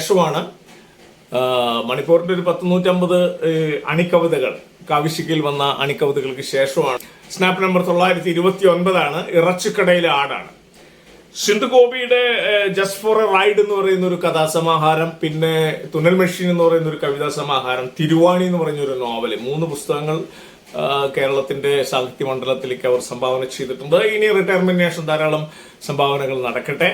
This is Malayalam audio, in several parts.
ശേഷമാണ് മണിപ്പൂരിന്റെ ഒരു പത്ത് നൂറ്റമ്പത് അണിക്കവിതകൾ കാവിശിക്കയിൽ വന്ന അണിക്കവിതകൾക്ക് ശേഷമാണ്. സ്നാപ്പ് നമ്പർ തൊള്ളായിരത്തി ഇരുപത്തി ഒൻപതാണ് ഇറച്ചിക്കടയിലെ ആടാണ്. സിന്ധു ഗോപിയുടെ ജസ്റ്റ് ഫോർ എ റൈഡ് എന്ന് പറയുന്ന ഒരു കഥാസമാഹാരം പിന്നെ തുന്നൽ മെഷീൻ എന്ന് പറയുന്ന ഒരു കവിതാ സമാഹാരം തിരുവാണി എന്ന് പറയുന്ന ഒരു നോവൽ മൂന്ന് പുസ്തകങ്ങൾ കേരളത്തിന്റെ സാഹിത്യ മണ്ഡലത്തിലേക്ക് അവർ സംഭാവന ചെയ്തിട്ടുണ്ട്. ഇനി റിട്ടയർമെന്റിനേഷൻ ധാരാളം സംഭാവനകൾ നടക്കട്ടെ.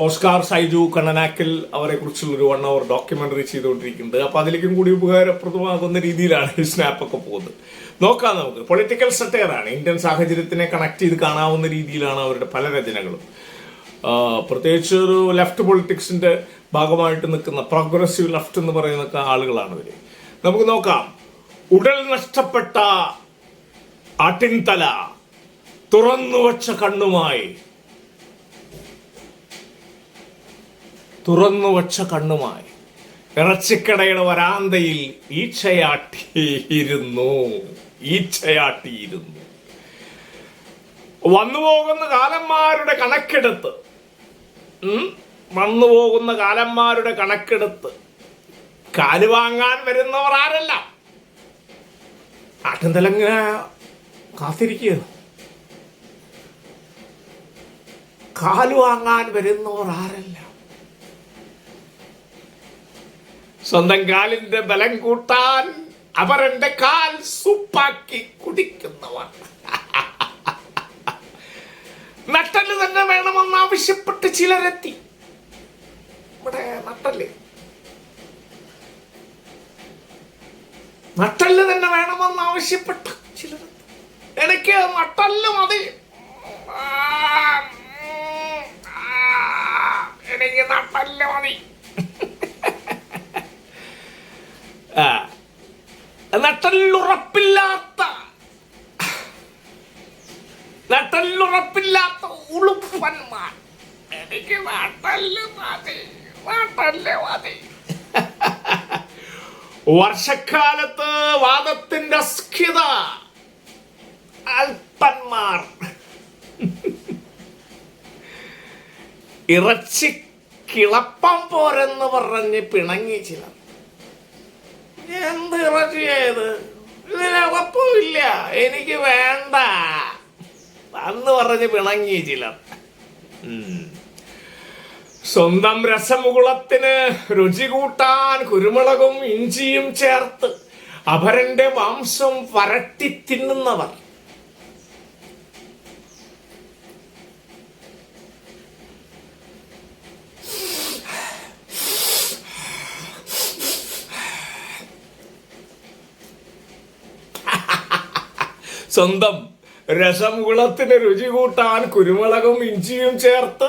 ഓസ്കാർ സൈജു കണ്ണനാക്കൽ അവരെ കുറിച്ചുള്ള ഒരു വൺ അവർ ഡോക്യുമെന്ററി ചെയ്തുകൊണ്ടിരിക്കുന്നുണ്ട്. അപ്പൊ അതിലേക്കും കൂടി ഉപകാരപ്രദമാകുന്ന രീതിയിലാണ് ഈ സ്നാപ്പ് ഒക്കെ പോകുന്നത്. നോക്കാം നമുക്ക്. പൊളിറ്റിക്കൽ സറ്റയറാണ് ഇന്ത്യൻ സാഹചര്യത്തിനെ കണക്ട് ചെയ്ത് കാണാവുന്ന രീതിയിലാണ് അവരുടെ പല രചനകളും. പ്രത്യേകിച്ച് ഒരു ലെഫ്റ്റ് പൊളിറ്റിക്സിന്റെ ഭാഗമായിട്ട് നിൽക്കുന്ന പ്രോഗ്രസീവ് ലെഫ്റ്റ് എന്ന് പറയുന്ന ആളുകളാണ് ഇവർ. നമുക്ക് നോക്കാം. ഉടൽ നഷ്ടപ്പെട്ട ആട്ടിൻതല തുറന്നുവച്ച കണ്ണുമായി തുറന്നു വച്ച കണ്ണുമായി. ഇറച്ചിക്കടയുടെ വരാന്തയിൽ ഈച്ചയാട്ടിയിരുന്നു. ഈച്ചയാട്ടിയിരുന്നു. വന്നുപോകുന്ന കാലന്മാരുടെ കണക്കെടുത്ത്. വന്നു വന്നുപോകുന്ന കാലന്മാരുടെ കണക്കെടുത്ത്. കാൽ വാങ്ങാൻ വരുന്നവർ ആരല്ല? ആട്ടും തലങ്ങ കാത്തിരിക്കുക കാൽ വാങ്ങാൻ വരുന്നവർ ആരല്ല? സ്വന്തം കാലിന്റെ ബലം കൂട്ടാൻ അവർ എന്റെ കാൽ സൂപ്പാക്കി കുടിക്കുന്നവർ. നട്ടൽ തന്നെ വേണമെന്ന് ആവശ്യപ്പെട്ട് ചിലരെത്തി. ഇവിടെ നട്ടൽ. നട്ടൽ തന്നെ വേണമെന്ന് ആവശ്യപ്പെട്ട് ചിലർ എനിക്ക് നട്ടൽ മതി. എനിക്ക് നട്ടൽ മതി. നട്ടല്ലുറപ്പില്ലാത്ത നട്ടല്ലുറപ്പില്ലാത്ത ഉളുപ്പന്മാർ. എനിക്ക് നട്ടൽ മതി നട്ടൽ മതി. വർഷക്കാലത്ത് വാദത്തിന്റെ അസ്ഖ്യത അല്പന്മാർ. ഇറച്ചി കിളപ്പം പോരെന്ന് പറഞ്ഞ് പിണങ്ങി ചിലർ. എന്ത് ഇറച്ചിയത് ഇതിന് എനിക്ക് വേണ്ട. അന്ന് പറഞ്ഞ് പിണങ്ങി ചിലർ. സ്വന്തം രസമുകുളത്തിന് രുചി കൂട്ടാൻ കുരുമുളകും ഇഞ്ചിയും ചേർത്ത് അപരന്റെ മാംസം വരട്ടി തിന്നുന്നവർ. സ്വന്തം രസമുളത്തിന് രുചി കൂട്ടാൻ കുരുമുളകും ഇഞ്ചിയും ചേർത്ത്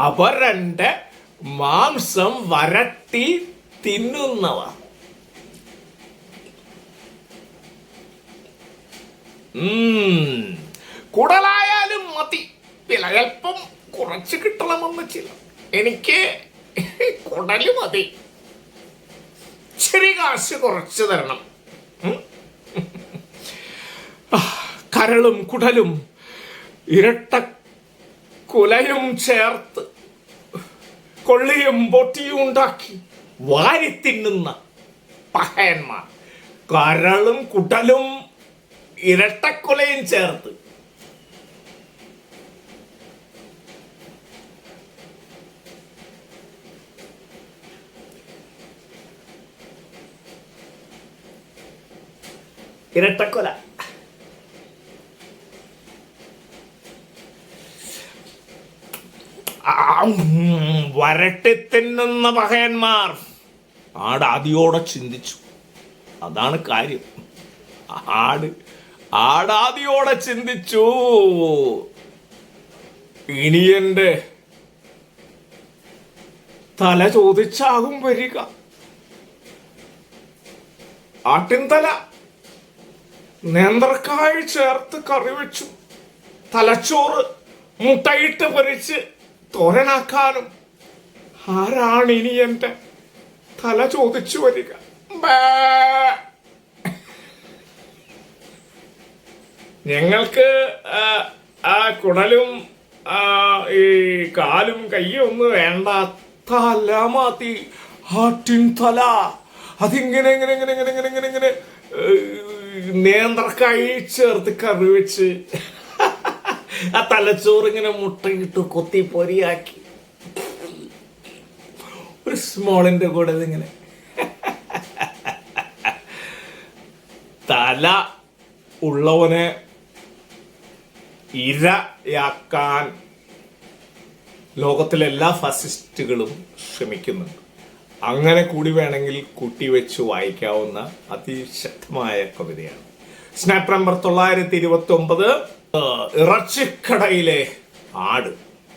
അപരന്റെ മാംസം വരട്ടി തിന്നുന്നവ. കുടലായാലും മതി. വില കുറച്ച് കിട്ടണമെന്ന് ചില. എനിക്ക് കുടൽ മതി. ശരി കാശ് കുറച്ച് തരണം. കരളും കുടലും ഇരട്ട കുലയും ചേർത്ത് കൊള്ളിയും പൊട്ടിയും ഉണ്ടാക്കി വാരി തിന്നുന്ന പഹയന്മാർ. കരളും കുടലും ഇരട്ടക്കൊലയും ചേർത്ത് ഇരട്ടക്കൊല വരട്ടി തിന്നുന്ന പഹയന്മാർ ആട് ആദിയോടെ ചിന്തിച്ചു. അതാണ് കാര്യം. ആട് ആടാദിയോടെ ചിന്തിച്ചു. ഇനി എന്റെ തല ചോദിച്ചാകും വരിക. ആട്ടിൻ തല. നേന്ത്രക്കായ് ചേർത്ത് കറി വെച്ചു. തലച്ചോറ് മുട്ടയിട്ട് പൊരിച്ച് തോരനാക്കാനും ആരാണ് ഇനി എന്റെ തല ചോദിച്ചു വരിക. ഞങ്ങൾക്ക് ആ, കുടലും ഈ കാലും കയ്യും ഒന്നും വേണ്ട. തല മാത്തി ആട്ടിൻ തല. അതിങ്ങനെ ഇങ്ങനെ ഇങ്ങനെ ഇങ്ങനെ ഇങ്ങനെ ഇങ്ങനെ ഇങ്ങനെ നേന്ത്രക്കായി ചേർത്ത് കറി വെച്ച്. ആ തലച്ചോറ് ഇങ്ങനെ മുട്ടയിട്ട് കൊത്തി പൊരിയാക്കി. ഒരു സ്മോളിന്റെ കൂടെ ഇതിങ്ങനെ. തല ഉള്ളവനെ ഇരയാക്കാൻ ലോകത്തിലെ എല്ലാ ഫാസിസ്റ്റുകളും ശ്രമിക്കുന്നുണ്ട്. അങ്ങനെ കൂടി വേണമെങ്കിൽ കൂട്ടിവെച്ച് വായിക്കാവുന്ന അതിശക്തമായ കവിതയാണ്. സ്നാപ്പ് നമ്പർ തൊള്ളായിരത്തി ഇരുപത്തി ഒമ്പത് ഇറച്ചിക്കടയിലെ ആട്.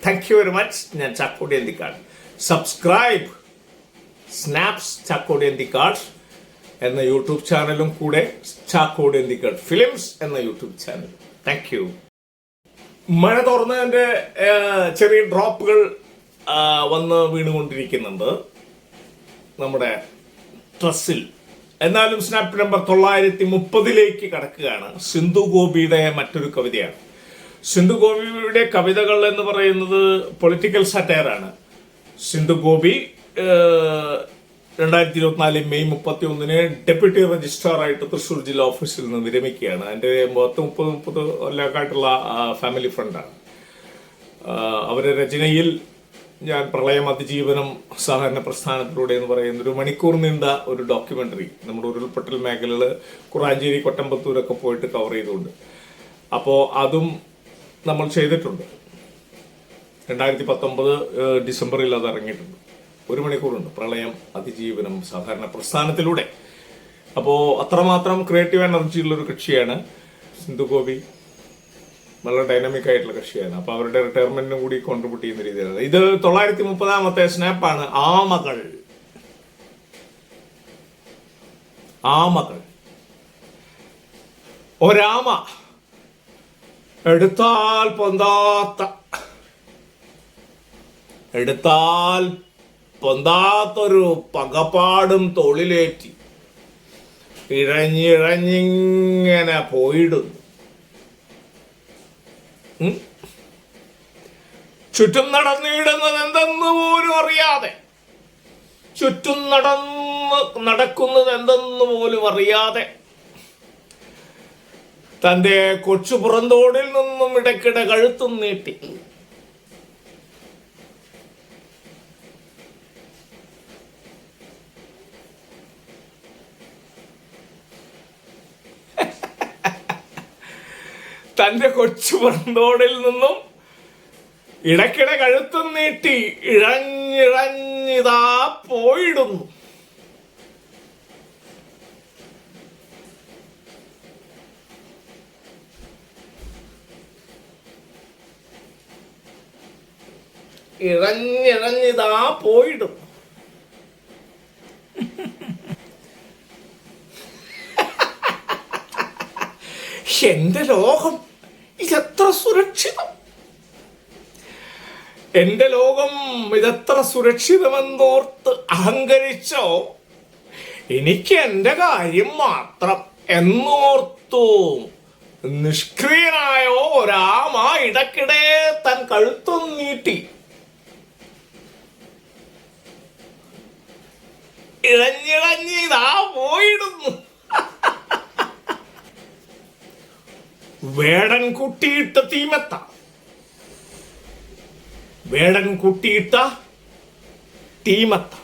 താങ്ക് യു വെരി മച്ച് ഞാൻ ചാക്കോടി എന്തിക്കാട് സബ്സ്ക്രൈബ് സ്നാപ്സ് ചാക്കോടി എന്തിക്കാട് എന്ന യൂട്യൂബ് ചാനലും കൂടെ ചാക്കോടി എന്തിക്കാട് ഫിലിംസ് എന്ന യൂട്യൂബ് ചാനൽ താങ്ക് യു മഴ തുറന്നതിന്റെ ചെറിയ ഡ്രോപ്പുകൾ വന്ന് വീണുകൊണ്ടിരിക്കുന്നുണ്ട്. നമ്മുടെ ട്രസ്സിൽ. എന്നാലും സ്നാപ്പ് നമ്പർ തൊള്ളായിരത്തി മുപ്പതിലേക്ക് കടക്കുകയാണ് സിന്ധു ഗോപിയുടെ മറ്റൊരു കവിതയാണ്. സിന്ധു ഗോപിയുടെ കവിതകൾ എന്ന് പറയുന്നത് പൊളിറ്റിക്കൽ സറ്റയറാണ് സിന്ധു ഗോപി രണ്ടായിരത്തി ഇരുപത്തിനാല് മെയ് മുപ്പത്തി ഒന്നിന് ഡെപ്യൂട്ടി രജിസ്ട്രാർ ആയിട്ട് തൃശ്ശൂർ ജില്ലാ ഓഫീസിൽ നിന്ന് വിരമിക്കുകയാണ്. എന്റെ പത്ത് മുപ്പത് മുപ്പത് കൊല്ലക്കായിട്ടുള്ള ഫാമിലി ഫ്രണ്ടാണ് അവരുടെ രചനയിൽ ഞാൻ പ്രളയം അതിജീവനം സഹകരണ പ്രസ്ഥാനത്തിലൂടെ എന്ന് പറയുന്ന ഒരു മണിക്കൂർ നീണ്ട ഒരു ഡോക്യുമെന്ററി നമ്മുടെ ഉരുൾപൊട്ടൽ മേഖലകൾ കുറാഞ്ചേരി കൊട്ടമ്പത്തൂരൊക്കെ പോയിട്ട് കവർ ചെയ്തുകൊണ്ട്. അപ്പോൾ അതും നമ്മൾ ചെയ്തിട്ടുണ്ട്. രണ്ടായിരത്തി പത്തൊമ്പത് ഡിസംബറിൽ അത് ഇറങ്ങിയിട്ടുണ്ട്. ഒരു മണിക്കൂറുണ്ട്. പ്രളയം അതിജീവനം സാധാരണ പ്രസ്ഥാനത്തിലൂടെ. അപ്പോൾ അത്രമാത്രം ക്രിയേറ്റീവ് എനർജിയുള്ള ഒരു കക്ഷിയാണ് സിന്ധു വളരെ ഡൈനാമിക് ആയിട്ടുള്ള കക്ഷിയാണ്. അപ്പൊ അവരുടെ റിട്ടയർമെന്റിനും കൂടി കോൺട്രിബ്യൂട്ട് ചെയ്യുന്ന രീതിയിലാണ്. ഇത് തൊള്ളായിരത്തി മുപ്പതാമത്തെ സ്നാപ്പാണ് ആമകൾ ആമകൾ ഒരാമ എടുത്താൽ പൊന്താത്ത. എടുത്താൽ പൊന്താത്തൊരു പകപ്പാടും തൊളിലേറ്റി ഇഴഞ്ഞിഴഞ്ഞിങ്ങനെ പോയിടുന്നു? ചുറ്റും നടന്നിടുന്നത് എന്തെന്ന് പോലും അറിയാതെ. ചുറ്റും നടന്ന് നടക്കുന്നത് എന്തെന്ന് പോലും അറിയാതെ. തന്റെ കൊച്ചു പുറന്തോടിൽ നിന്നും ഇടയ്ക്കിടെ കഴുത്തും നീട്ടി. തന്റെ കൊച്ചു പുറന്തോടിൽ നിന്നും ഇടയ്ക്കിടെ കഴുത്തും നീട്ടി ഇഴഞ്ഞിഴഞ്ഞിതാ പോയിടുന്നു. ഇഴഞ്ഞിഴഞ്ഞിതാ പോയിടും. എന്റെ ലോകം. സുരക്ഷിതം. എന്റെ ലോകം ഇതെത്ര സുരക്ഷിതമെന്നോർത്ത് അഹങ്കരിച്ചോ? എനിക്ക് എന്റെ കാര്യം മാത്രം എന്നോർത്തു. നിഷ്ക്രിയനായോ ഒരാമ ഇടക്കിടെ തൻ കഴുത്തും നീട്ടി. ഇഴഞ്ഞിഴഞ്ഞിതാ പോയിടുന്നു. വേടൻ കുട്ടിയിട്ട തീമത്ത. വേടൻ കുട്ടിയിട്ട തീമത്ത.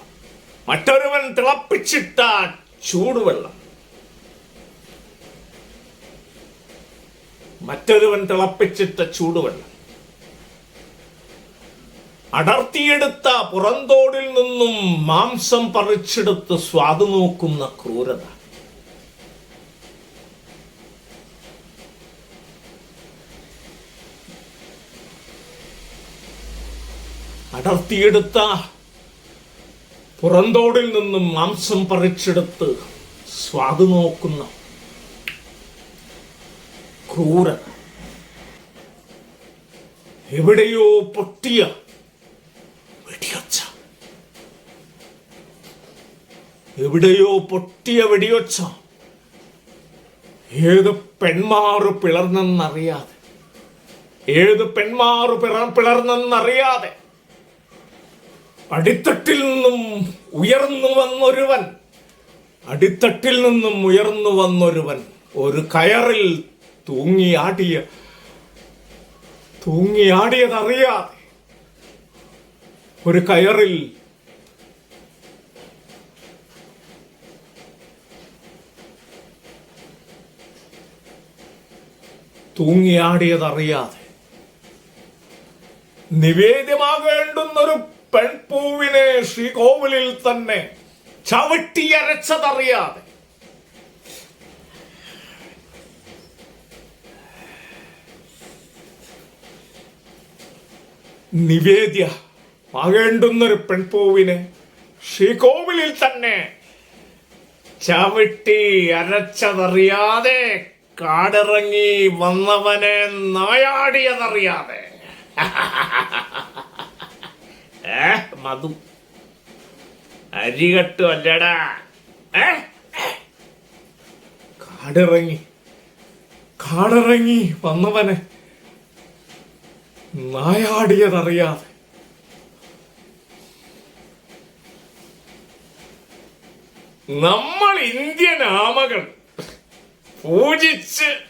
മറ്റൊരുവൻ തിളപ്പിച്ചിട്ട ചൂടുവെള്ളം. മറ്റൊരുവൻ തിളപ്പിച്ചിട്ട ചൂടുവെള്ളം. അടർത്തിയെടുത്ത പുറന്തോടിൽ നിന്നും മാംസം പറിച്ചെടുത്ത് സ്വാദു നോക്കുന്ന ക്രൂരത. അടർത്തിയെടുത്ത പുറന്തോടിൽ നിന്നും മാംസം പറിച്ചെടുത്ത് സ്വാദ് നോക്കുന്ന ക്രൂര എവിടെയോ പൊട്ടിയ വെടിയൊച്ച. എവിടെയോ പൊട്ടിയ വെടിയൊച്ച. ഏത് പെൺമാറു പിളർന്നെന്നറിയാതെ. ഏത് പെൺമാറു പിളർന്നെന്നറിയാതെ. അടിത്തട്ടിൽ നിന്നും ഉയർന്നു വന്നൊരുവൻ. അടിത്തട്ടിൽ നിന്നും ഉയർന്നു വന്നൊരുവൻ ഒരു കയറിൽ തൂങ്ങിയാടിയ തൂങ്ങിയാടിയതറിയാതെ ഒരു കയറിൽ തൂങ്ങിയാടിയതറിയാതെ നിവേദ്യമാകേണ്ടുന്നൊരു പെൺപൂവിനെ ശ്രീകോവിലിൽ തന്നെ ചവിട്ടിയരച്ചതറിയാതെ. നിവേദ്യ ആകേണ്ടുന്നൊരു പെൺപൂവിനെ ശ്രീകോവിലിൽ തന്നെ ചവിട്ടി അരച്ചതറിയാതെ കാടിറങ്ങി വന്നവനെ നായാടിയതറിയാതെ ഏ? മധു. അരികട്ടു അല്ലടാ. ഏ? കാടിറങ്ങി. കാടിറങ്ങി വന്നവനെ നായാടിയതറിയാതെ. നമ്മൾ ഇന്ത്യൻ ആമകൾ പൂജിച്ച്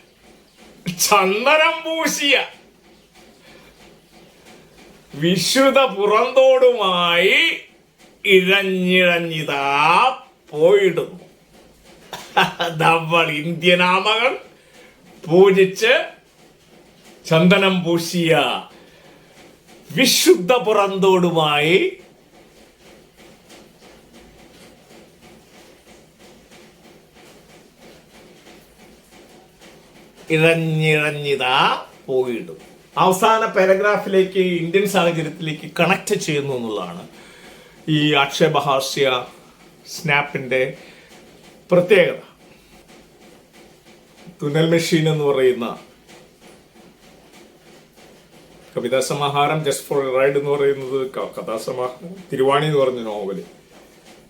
ചന്ദനം പൂശിയ വിശുദ്ധ പുറന്തോടുമായി ഇഴഞ്ഞിഴഞ്ഞിതാ പോയിടുന്നു. നമ്മൾ ഇന്ത്യൻ ആമകൾ പൂജിച്ച് ചന്ദനം പൂശിയ വിശുദ്ധ പുറന്തോടുമായി ഇഴഞ്ഞിഴഞ്ഞിതാ പോയിടും അവസാന പാരഗ്രാഫിലേക്ക് ഇന്ത്യൻ സാഹചര്യത്തിലേക്ക് കണക്ട് ചെയ്യുന്നു എന്നുള്ളതാണ് ഈ ആക്ഷേപഹാസ്യ സ്നാപ്പിന്റെ പ്രത്യേകത. തുന്നൽ മെഷീൻ എന്ന് പറയുന്ന കവിതാ സമാഹാരം ജസ്റ്റ് ഫോർ റൈഡ് എന്ന് പറയുന്നത് കഥാസമാഹാരം തിരുവാണി എന്ന് പറഞ്ഞ നോവൽ.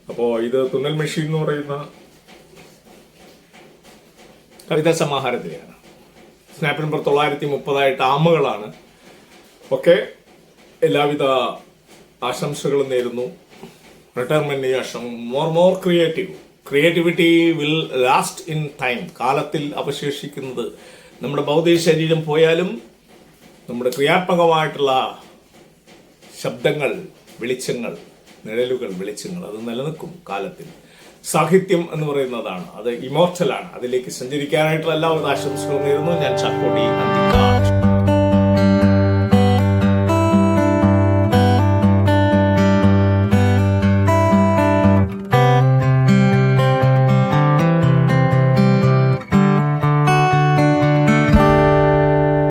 അപ്പോൾ ഇത് തുന്നൽ മെഷീൻ എന്ന് പറയുന്ന കവിതാ സമാഹാരത്തിലെയാണ്. സ്നാപ്പ് നമ്പർ തൊള്ളായിരത്തി മുപ്പതായിട്ട് ആമകളാണ്. ഒക്കെ എല്ലാവിധ ആശംസകളും നേരുന്നു. Retirement ആശം more more creative creativity will last in time കാലത്തിൽ അവശേഷിക്കുന്നത് നമ്മുടെ ഭൗതിക ശരീരം പോയാലും നമ്മുടെ ക്രിയാത്മകമായിട്ടുള്ള ശബ്ദങ്ങൾ വെളിച്ചങ്ങൾ നിഴലുകൾ വെളിച്ചങ്ങൾ അത് നിലനിൽക്കും കാലത്തിൽ. സാഹിത്യം എന്ന് പറയുന്നതാണ്. അത് ഇമോർട്ടലാണ് അതിലേക്ക് സഞ്ചരിക്കാനായിട്ടുള്ള എല്ലാവരുടെ ആശംസകളും നേരുന്നു. ഞാൻ ചാക്കോടി അന്തിക്കാട്